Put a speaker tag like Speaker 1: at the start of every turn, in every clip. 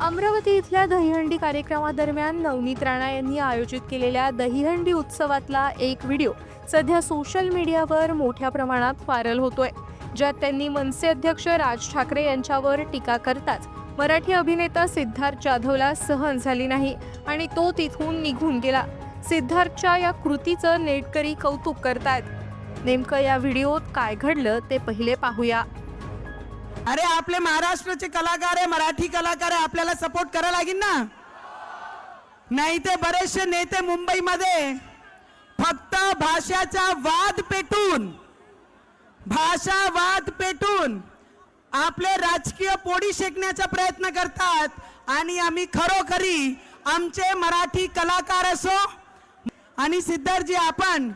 Speaker 1: अमरावती इथल्या दहीहंडी कार्यक्रमादरम्यान नवनीत राणा यांनी आयोजित केलेल्या दहीहंडी उत्सवातला एक व्हिडिओ सध्या सोशल मीडियावर मोठ्या प्रमाणात व्हायरल होतोय ज्यात त्यांनी मनसे अध्यक्ष राज ठाकरे यांच्यावर टीका करताच मराठी अभिनेता सिद्धार्थ जाधवला सहन झाली नाही आणि तो तिथून निघून गेला. सिद्धार्थच्या या कृतीचं नेटकरी कौतुक करतायत. नेमकं या व्हिडिओत काय घडलं ते पहिले पाहूया.
Speaker 2: अरे आपले महाराष्ट्राचे कलाकार आहे मराठी कलाकार आहे आपल्याला सपोर्ट करायला लागेल ना? नाही ते बरेचसे नेते मुंबईमध्ये फक्त भाषाचा वाद पेटून भाषा वाद पेटून आपले राजकीय पोडी शेकण्याचा प्रयत्न करतात आणि आम्ही खरोखरी आमचे मराठी कलाकार असो. आणि सिद्धार्थजी आपण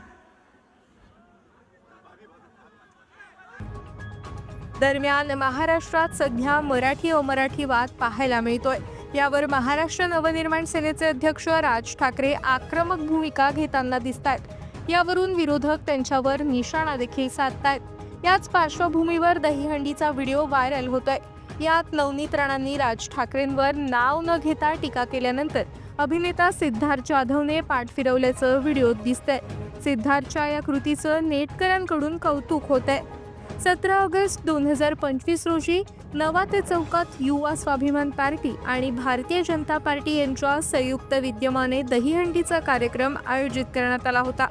Speaker 1: दरम्यान महाराष्ट्रात सध्या मराठी अमराठी वाद पाहायला मिळतोय. यावर महाराष्ट्र नवनिर्माण सेनेचे अध्यक्ष राज ठाकरे आक्रमक भूमिका घेताना दिसत आहेत यावरून विरोधक त्यांच्यावर निशाणा देखील साधतायत. याच पार्श्वभूमीवर दहीहंडीचा व्हिडिओ व्हायरल होतोय. यात नवनीत राणांनी राज ठाकरेंवर नाव न घेता टीका केल्यानंतर अभिनेता सिद्धार्थ जाधवने पाठ फिरवल्याचं व्हिडिओत दिसतंय. सिद्धार्थच्या या कृतीचं नेटकऱ्यांकडून कौतुक होत आहे सतरा ऑगस्ट दोन हजार पंचवीस रोजी नवाते चौकात युवा स्वाभिमान पार्टी आणि भारतीय जनता पार्टी यांच्या संयुक्त विद्यमाने दहीहंडीचा कार्यक्रम आयोजित करण्यात आला होता.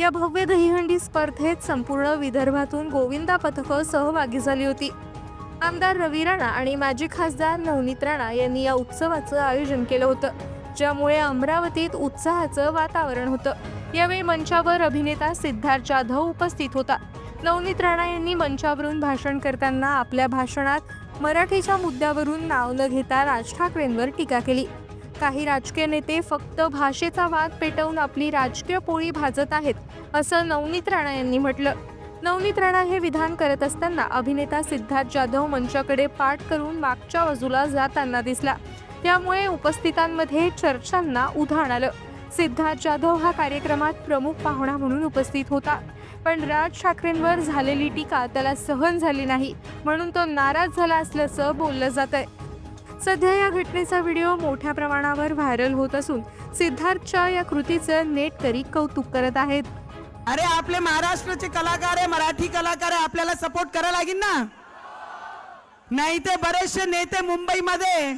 Speaker 1: या भव्य दहीहंडी स्पर्धेत संपूर्ण विदर्भातून गोविंदा पथकं सहभागी झाली होती. आमदार रवी राणा आणि माजी खासदार नवनीत राणा यांनी या उत्सवाचं आयोजन केलं होतं ज्यामुळे अमरावतीत उत्साहाचं वातावरण होतं. यावेळी मंचावर अभिनेता सिद्धार्थ जाधव उपस्थित होता. नवनीत राणा यांनी मंचावरून भाषण करताना आपल्या भाषणात मराठीच्या मुद्द्यावरून नाव न घेता राज ठाकरेंवर टीका केली. काही राजकीय नेते फक्त भाषेचा वाद पेटवून आपली राजकीय पोळी भाजत आहेत असं नवनीत राणा यांनी म्हटलं. नवनीत राणा हे विधान करत असताना अभिनेता सिद्धार्थ जाधव मंचाकडे पाठ करून मागच्या बाजूला जाताना दिसला. त्यामुळे उपस्थितांमध्ये चर्चांना उधाण आलं. सिद्धार्थ जाधव हा कार्यक्रमात प्रमुख पाहुणा म्हणून उपस्थित होता. पण राज ठाकरेंवर झालेली टीका त्याला सहन झाली नाही. म्हणून तो नाराज झाला असल्याचं बोललं जात आहे सध्या या घटनेचा व्हिडिओ मोठ्या प्रमाणावर व्हायरल होत असून सिद्धार्थच्या या कृतीचं नेटकरी कौतुक करत आहेत.
Speaker 2: अरे आपले महाराष्ट्राचे कलाकार आहे मराठी कलाकार आहे आपल्याला सपोर्ट करायला लागेल ना? नाही ते बरेचसे नेते मुंबईमध्ये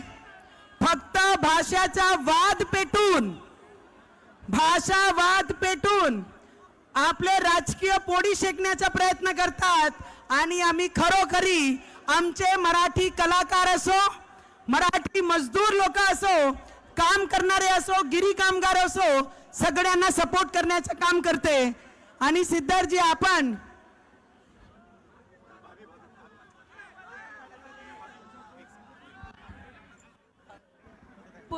Speaker 2: फक्त भाषाचा वाद पेटून भाषा वाद पेटून आपले राजकीय पोडी शेकण्याचा प्रयत्न करतात आणि आम्ही खरोखरी आमचे मराठी कलाकार असो मराठी मजदूर लोक असो काम करणारे असो गिरी कामगार असो सगळ्यांना सपोर्ट करण्याचं काम करते. आणि सिद्धार्थजी आपण